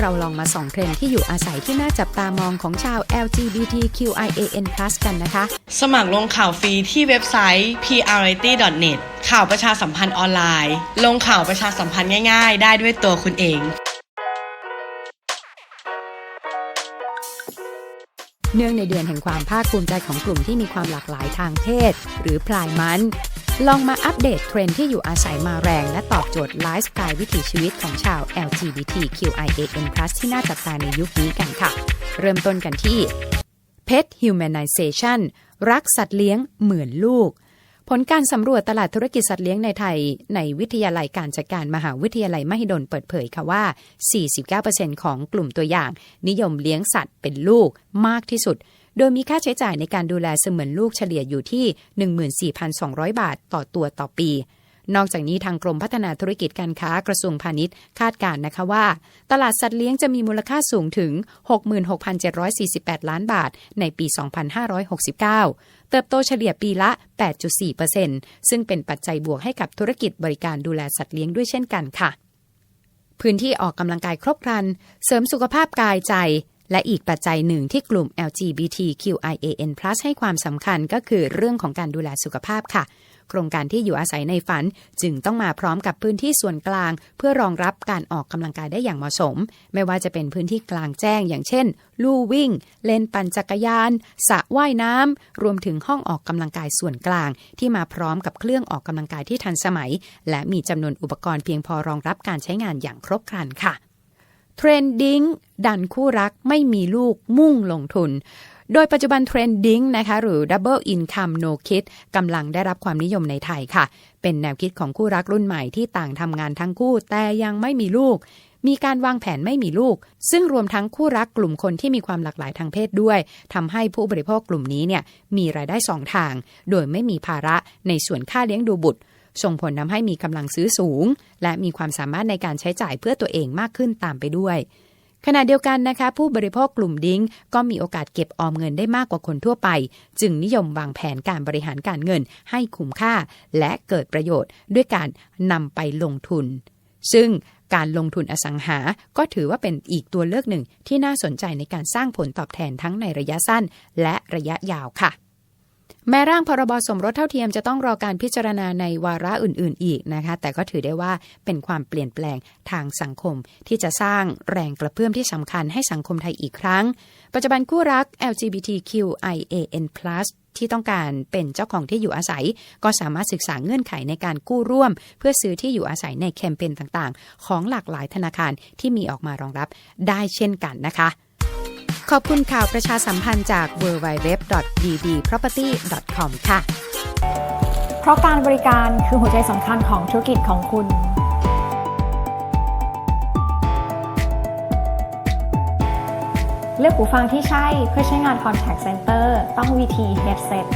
เราลองมาส่องเทรนด์ที่อยู่อาศัยที่น่าจับตามองของชาว LGBTQIAN+ กันนะคะ สมัครลงข่าวฟรีที่เว็บไซต์ prarity.net ข่าวประชาสัมพันธ์ออนไลน์ ลงข่าวประชาสัมพันธ์ง่ายๆ ได้ด้วยตัวคุณเองเนื่องในเดือนแห่งความภาคภูมิใจของกลุ่มที่มีความหลากหลายทางเพศ หรือพลายมัน ลองมาอัปเดตเทรนที่อยู่อาศัยมาแรง และตอบโจทย์ไลฟ์สไตล์วิถีชีวิตของชาว LGBTQIAN+ ที่น่าจับตาในยุคนี้กันค่ะ เริ่มต้นกันที่ Pet Humanization รักสัตว์เลี้ยงเหมือนลูก ผลการสำรวจตลาดธุรกิจสัตว์เลี้ยงในไทย ในวิทยาลัยการจัดการมหาวิทยาลัยมหิดลเปิดเผยค่ะว่า 49%ของกลุ่มตัวอย่าง นิยมเลี้ยงสัตว์เป็นลูกมากที่สุด โดยมีค่าใช้จ่ายในการดูแลเสมือนลูกเฉลี่ยอยู่ที่ 14,200 บาทต่อตัวต่อปี นอกจากนี้ทางกรมพัฒนาธุรกิจการค้ากระทรวงพาณิชย์คาดการณ์นะคะว่า ตลาดสัตว์เลี้ยงจะมีมูลค่าสูงถึง 66,748 ล้านบาทในปี 2569 เติบโตเฉลี่ยปีละ 8.4%ซึ่งเป็นปัจจัยบวกให้กับธุรกิจบริการดูแลสัตว์เลี้ยงด้วยเช่นกันค่ะพื้นที่ออกกำลังกายครบครัน เสริมสุขภาพกายใจ และอีกปัจจัยหนึ่งที่กลุ่ม LGBTQIAN+ ให้ความสำคัญก็คือเรื่องของการดูแลสุขภาพค่ะ โครงการที่อยู่อาศัยในฝัน จึงต้องมาพร้อมกับพื้นที่ส่วนกลาง เพื่อรองรับการออกกำลังกายได้อย่างเหมาะสม ไม่ว่าจะเป็นพื้นที่กลางแจ้ง อย่างเช่น ลู่วิ่ง เลนปั่นจักรยานสระว่ายน้ำรวมถึงห้องออกกำลังกายส่วนกลาง ที่มาพร้อมกับเครื่องออกกำลังกายที่ทันสมัย และมีจำนวนอุปกรณ์เพียงพอรองรับการใช้งานอย่างครบครันค่ะ เทรนดิ้งดันคู่รักไม่มีลูกมุ่งลงทุน โดยปัจจุบันเทรนดิ้งนะคะหรือ Double Income No Kid กำลังได้รับความนิยมในไทยค่ะ เป็นแนวคิดของคู่รักรุ่นใหม่ที่ต่างทำงานทั้งคู่แต่ยังไม่มีลูก มีการวางแผนไม่มีลูก ซึ่งรวมทั้งคู่รักกลุ่มคนที่มีความหลากหลายทางเพศด้วยทำให้ผู้บริโภคกลุ่มนี้เนี่ยมีรายได้สองทาง โดยไม่มีภาระในส่วนค่าเลี้ยงดูบุตร ส่งผลทำให้มีกำลังซื้อสูง และมีความสามารถในการใช้จ่ายเพื่อตัวเองมากขึ้นตามไปด้วย ขณะเดียวกันนะคะ ผู้บริโภคกลุ่มดิ้งก็มีโอกาสเก็บออมเงินได้มากกว่าคนทั่วไป จึงนิยมวางแผนการบริหารการเงินให้คุ้มค่า และเกิดประโยชน์ ด้วยการนำไปลงทุน ซึ่งการลงทุนอสังหา ก็ถือว่าเป็นอีกตัวเลือกหนึ่งที่น่าสนใจในการสร้างผลตอบแทนทั้งในระยะสั้นและระยะยาวค่ะ แม้ร่างพรบสมรสเท่าเทียมจะต้องรอการพิจารณาในวาระอื่น ๆ อีกนะคะ แต่ก็ถือได้ว่าเป็นความเปลี่ยนแปลงทางสังคม ที่จะสร้างแรงกระเพื่อมที่สำคัญให้สังคมไทยอีกครั้ง ปัจจุบันคู่รัก LGBTQIAN+ ที่ต้องการเป็นเจ้าของที่อยู่อาศัย ก็สามารถศึกษาเงื่อนไขในการกู้ร่วม เพื่อซื้อที่อยู่อาศัยในแคมเปญต่าง ๆ ของหลากหลายธนาคารที่มีออกมารองรับได้เช่นกันนะคะ ขอบคุณข่าวประชาสัมพันธ์จาก www.ddproperty.com ค่ะ เพราะการบริการคือหัวใจสำคัญของธุรกิจของคุณเลือกหูฟังที่ใช่เพื่อใช้งาน Contact Center ต้อง VT Headset